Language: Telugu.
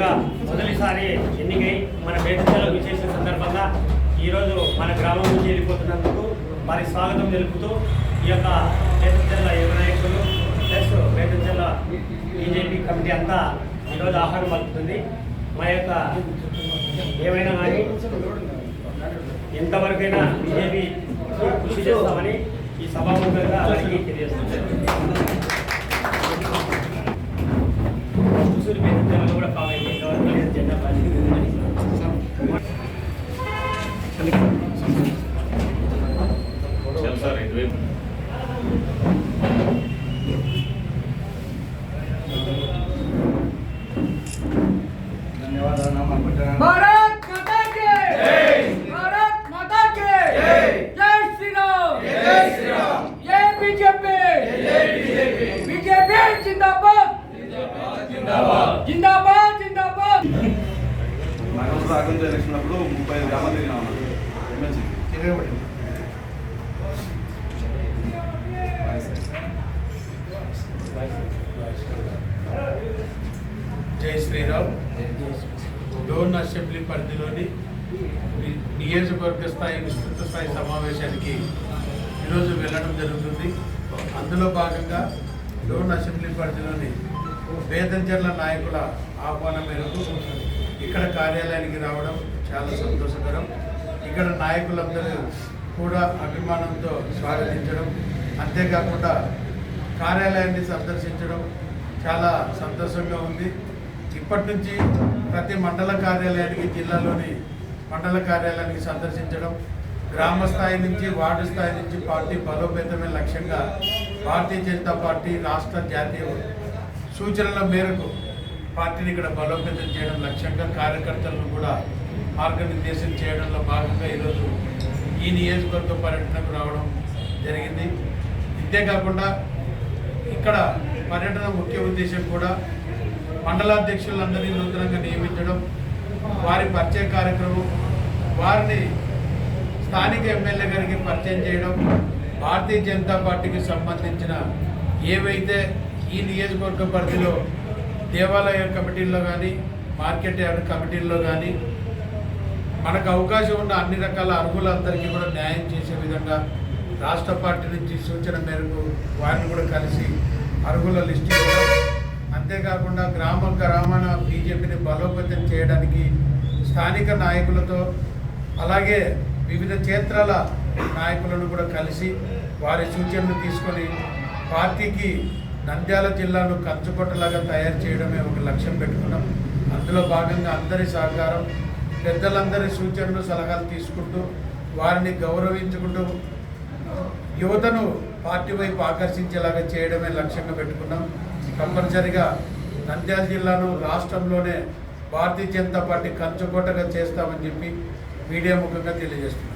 సభ్యులుగా మొదటిసారి ఎన్నికై మన బేతంచెలో విచేసిన సందర్భంగా ఈరోజు మన గ్రామం నుంచి వెళ్ళిపోతున్నందుకు వారి స్వాగతం తెలుపుతూ ఈ యొక్క బేతంచెల్ల యువ నాయకులు ప్లస్ బేతంచెల్ల బీజేపీ కమిటీ అంతా ఈరోజు ఆహారం పలుకుతుంది. మా యొక్క ఏమైనా కానీ ఎంతవరకైనా బీజేపీ కృషి చేస్తామని ఈ సభాముఖంగా అందరికీ తెలియజేస్తున్నాను మనోజ్ రాఘవేంద్ర ఎలక్షన్ అప్పుడు ముప్పై ఐదు గ్రామాలు తిరిగినా ఉన్నాను ఎమ్మెల్సీ జై డోన్ అసెంబ్లీ పరిధిలోని నియోజకవర్గ స్థాయి విస్తృత స్థాయి సమావేశానికి ఈరోజు వెళ్ళడం జరుగుతుంది. అందులో భాగంగా డోన్ అసెంబ్లీ పరిధిలోని వేదంచర్ల నాయకుల ఆహ్వానం మేరకు ఇక్కడ కార్యాలయానికి రావడం చాలా సంతోషకరం. ఇక్కడ నాయకులందరూ కూడా అభిమానంతో స్వాగతించడం అంతేకాకుండా కార్యాలయాన్ని సందర్శించడం చాలా సంతోషంగా ఉంది. ఇప్పటి నుంచి ప్రతి మండల కార్యాలయానికి జిల్లాలోని మండల కార్యాలయానికి సందర్శించడం గ్రామ స్థాయి నుంచి వార్డు స్థాయి నుంచి పార్టీ బలోపేతమే లక్ష్యంగా భారతీయ జనతా పార్టీ రాష్ట్ర జాతీయ సూచనల మేరకు పార్టీని ఇక్కడ బలోపేతం చేయడం లక్ష్యంగా కార్యకర్తలను కూడా మార్గనిర్దేశం చేయడంలో భాగంగా ఈరోజు ఈ నియోజకవర్గ పర్యటనకు రావడం జరిగింది. ఇంతేకాకుండా ఇక్కడ పర్యటన ముఖ్య ఉద్దేశం కూడా మండలాధ్యక్షులందరినీ నూతనంగా నియమించడం వారి పరిచయ కార్యక్రమం వారిని స్థానిక ఎమ్మెల్యే గారికి పరిచయం చేయడం భారతీయ జనతా పార్టీకి సంబంధించిన ఏవైతే ఈ నియోజకవర్గ పరిధిలో దేవాలయ కమిటీల్లో కానీ మార్కెట్ యార్డ్ కమిటీల్లో కానీ మనకు అవకాశం ఉన్న అన్ని రకాల అర్హులందరికీ కూడా న్యాయం చేసే విధంగా రాష్ట్ర పార్టీ నుంచి సూచన మేరకు వారిని కూడా కలిసి అర్హుల లిస్టు ఇవ్వడం అంతేకాకుండా గ్రామ గ్రామాన బీజేపీని బలోపేతం చేయడానికి స్థానిక నాయకులతో అలాగే వివిధ క్షేత్రాల నాయకులను కూడా కలిసి వారి సూచనలు తీసుకొని పార్టీకి నంద్యాల జిల్లాను కంచుకొట్టలాగా తయారు చేయడమే ఒక లక్ష్యం పెట్టుకున్నాం. అందులో భాగంగా అందరి సహకారం పెద్దలందరి సూచనలు సలహాలు తీసుకుంటూ వారిని గౌరవించుకుంటూ యువతను పార్టీ వైపు ఆకర్షించేలాగా చేయడమే లక్ష్యంగా పెట్టుకున్నాం. తప్పనిసరిగా నంద్యాల జిల్లాను రాష్ట్రంలోనే భారతీయ జనతా పార్టీ కంచుకోటగా చేస్తామని చెప్పి మీడియా ముఖంగా తెలియజేస్తున్నాం.